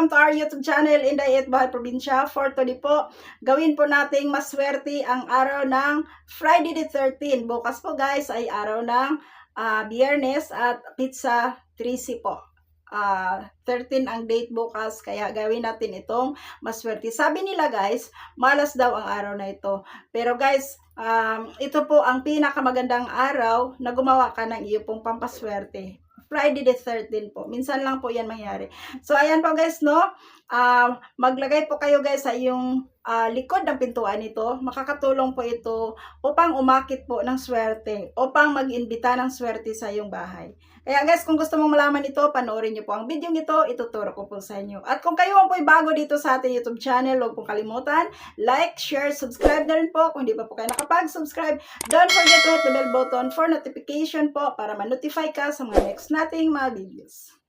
welcome to our YouTube channel, Inday at Bahay Probinsya. For today po, gawin po nating maswerte ang araw ng Friday the 13. Bukas po guys ay araw ng ah, Biyernes at pizza 3C po. Ah, 13 ang date bukas, kaya gawin natin itong maswerte. Sabi nila guys, malas daw ang araw na ito. Pero guys, um, ito po ang pinakamagandang araw na gumawa ka ng iyo pong pampaswerte. Friday the 13 po. Minsan lang po yan mangyari. So, ayan po guys, no? Um, maglagay po kayo guys sa iyong ah, likod ng pintuan nito. Makakatulong po ito upang umakit po ng swerte. Upang mag-imbita ng swerte sa iyong bahay. Kaya guys, kung gusto mong malaman ito, panoorin niyo po ang video ito. Ituturo ko po sa inyo. At kung kayo po ay bago dito sa ating YouTube channel, huwag pong kalimutan. Like, share, subscribe na rin po. Kung hindi pa po kayo nakapag-subscribe, don't forget to hit the bell button for notification po para ma-notify ka sa mga next nating mga videos.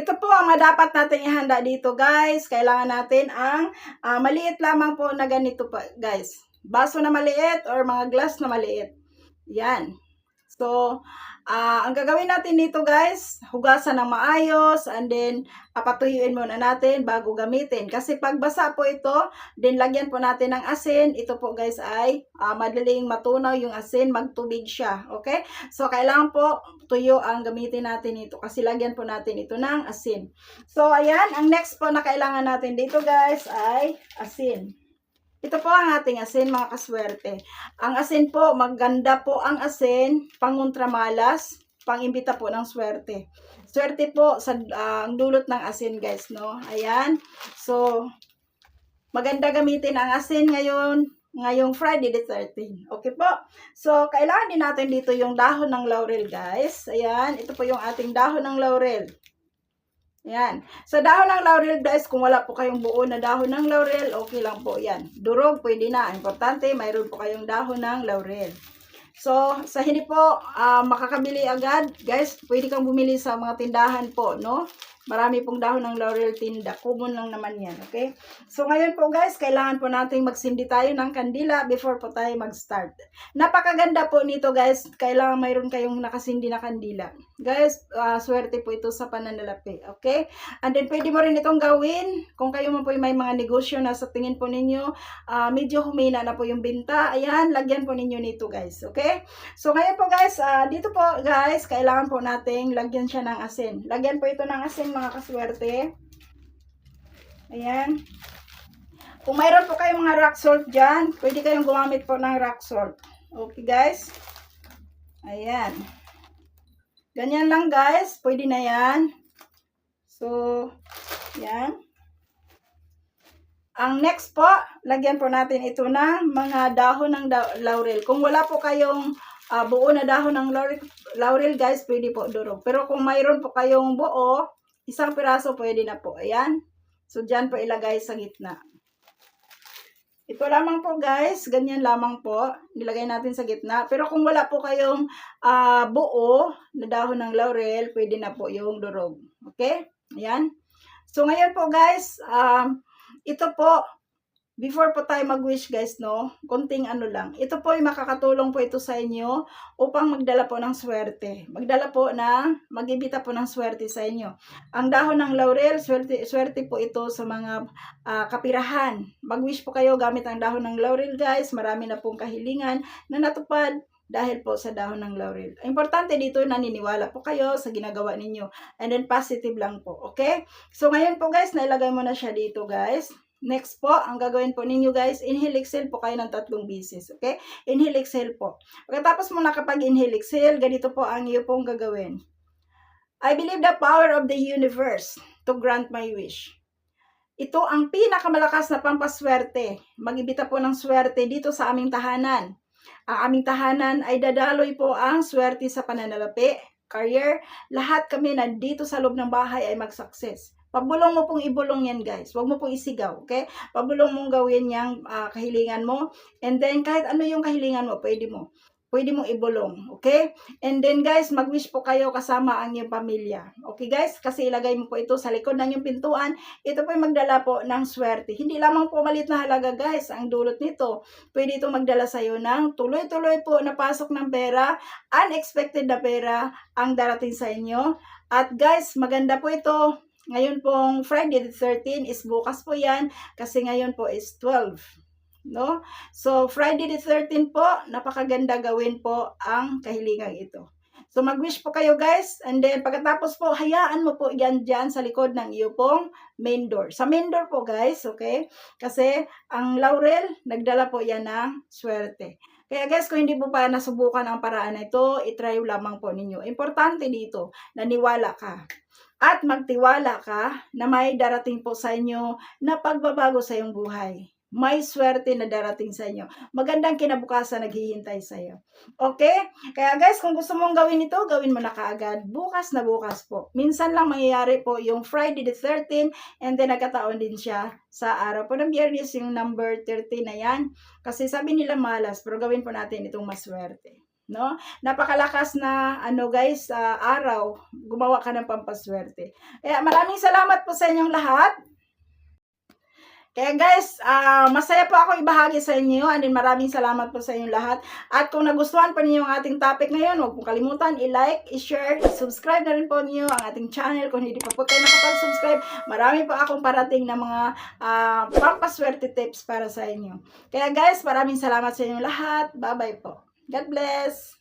Ito po ang dapat natin ihanda dito guys. Kailangan natin ang ah, maliit lamang po na ganito pa guys. Baso na maliit or mga glass na maliit. Yan. So, ah, ang gagawin natin dito guys, hugasan ng maayos and then ah, patuyuin muna natin bago gamitin. Kasi pag basa po ito, then lagyan po natin ng asin. Ito po guys ay ah, madaling matunaw yung asin, magtubig siya. Okay? So, kailangan po tuyo ang gamitin natin ito kasi lagyan po natin ito ng asin. So, ayan, ang next po na kailangan natin dito guys ay asin. Ito po ang ating asin, mga kaswerte. Ang asin po, maganda po ang asin, panguntramalas, pangimbita po ng swerte. Swerte po sa ah, ang dulot ng asin, guys, no? Ayan. So, maganda gamitin ang asin ngayon, ngayong Friday the 13. Okay po? So, kailangan din natin dito yung dahon ng laurel, guys. Ayan. Ito po yung ating dahon ng laurel. Yan. Sa dahon ng laurel guys, kung wala po kayong buo na dahon ng laurel, okay lang po yan. Durog, pwede na. Importante, mayroon po kayong dahon ng laurel. So, sa hindi po ah, makakabili agad, guys, pwede kang bumili sa mga tindahan po, no? Marami pong dahon ng laurel tinda. Common lang naman yan, okay? So, ngayon po guys, kailangan po nating magsindi tayo ng kandila before po tayo mag-start. Napakaganda po nito guys. Kailangan mayroon kayong nakasindi na kandila. Guys, ah, swerte po ito sa pananalapi, okay? And then, pwede mo rin itong gawin. Kung kayo man po may mga negosyo na sa tingin po ninyo, ah, medyo humina na po yung binta. Ayan, lagyan po ninyo nito guys, okay? So, ngayon po guys, ah, dito po guys, kailangan po nating lagyan siya ng asin. Lagyan po ito ng asin mga kaswerte. Ayan. Kung mayroon po kayong mga rock salt dyan, pwede kayong gumamit po ng rock salt. Okay guys? Ayan. Ganyan lang guys. Pwede na yan. So, yan. Ang next po, lagyan po natin ito ng mga dahon ng laurel. Kung wala po kayong ah, buo na dahon ng laurel, laurel guys, pwede po durog. Pero kung mayroon po kayong buo, isang piraso pwede na po. Ayan. So, dyan po ilagay sa gitna. Ito lamang po guys, ganyan lamang po. Nilagay natin sa gitna. Pero kung wala po kayong ah, buo na dahon ng laurel, pwede na po yung durog. Okay? Ayan. So ngayon po guys, um, ito po, before po tayo mag-wish guys, no, konting ano lang. Ito po ay makakatulong po ito sa inyo upang magdala po ng swerte. Magdala po ng, magibita po ng swerte sa inyo. Ang dahon ng laurel, swerte, swerte po ito sa mga ah, kapirahan. Mag-wish po kayo gamit ang dahon ng laurel guys. Marami na pong kahilingan na natupad dahil po sa dahon ng laurel. Importante dito, naniniwala po kayo sa ginagawa ninyo. And then positive lang po, okay? So ngayon po guys, nailagay mo na siya dito guys. Next po, ang gagawin po ninyo guys, inhale exhale po kayo ng tatlong beses, okay? Inhale exhale po. Pagkatapos mo nakapag-inhale exhale, ganito po ang iyo pong gagawin. I believe the power of the universe to grant my wish. Ito ang pinakamalakas na pampaswerte. Magibita po ng swerte dito sa aming tahanan. Ang aming tahanan ay dadaloy po ang swerte sa pananalapi, career, lahat kami nandito sa loob ng bahay ay mag-success. Pabulong mo pong ibulong yan guys. Huwag mo pong isigaw, okay? Pabulong mong gawin yung ah, kahilingan mo. And then kahit ano yung kahilingan mo, pwede mo. Pwede mong ibulong, okay? And then guys, mag-wish po kayo kasama ang iyong pamilya. Okay guys? Kasi ilagay mo po ito sa likod ng iyong pintuan. Ito po ay magdala po ng swerte. Hindi lamang po malit na halaga guys ang dulot nito. Pwede ito magdala sa iyo ng tuloy-tuloy po na pasok ng pera, unexpected na pera ang darating sa inyo. At guys, maganda po ito Ngayon pong Friday the 13 is bukas po yan kasi ngayon po is 12. No? So, Friday the 13 po, napakaganda gawin po ang kahilingang ito. So, mag-wish po kayo guys. And then, pagkatapos po, hayaan mo po yan dyan sa likod ng iyo pong main door. Sa main door po guys, okay? Kasi, ang laurel, nagdala po yan ng swerte. Kaya guys, kung hindi po pa nasubukan ang paraan na ito, itry lamang po ninyo. Importante dito, naniwala ka. At magtiwala ka na may darating po sa inyo na pagbabago sa iyong buhay. May swerte na darating sa inyo. Magandang kinabukasan naghihintay sa iyo. Okay? Kaya guys, kung gusto mong gawin ito, gawin mo na kaagad. Bukas na bukas po. Minsan lang mangyayari po yung Friday the 13 and then nagkataon din siya sa araw po ng biyernes yung number 13 na yan. Kasi sabi nila malas, pero gawin po natin itong maswerte. No? Napakalakas na ano guys, ah, araw, gumawa ka ng pampaswerte. Kaya maraming salamat po sa inyong lahat. Kaya guys, ah, masaya po ako ibahagi sa inyo and maraming salamat po sa inyong lahat. At kung nagustuhan po ninyo ang ating topic ngayon, huwag pong kalimutan i-like, i-share, i-subscribe na rin po niyo ang ating channel kung hindi pa po kayo nakapag-subscribe. Marami po akong parating na mga ah, pampaswerte tips para sa inyo. Kaya guys, maraming salamat sa inyong lahat. Bye-bye po. God bless!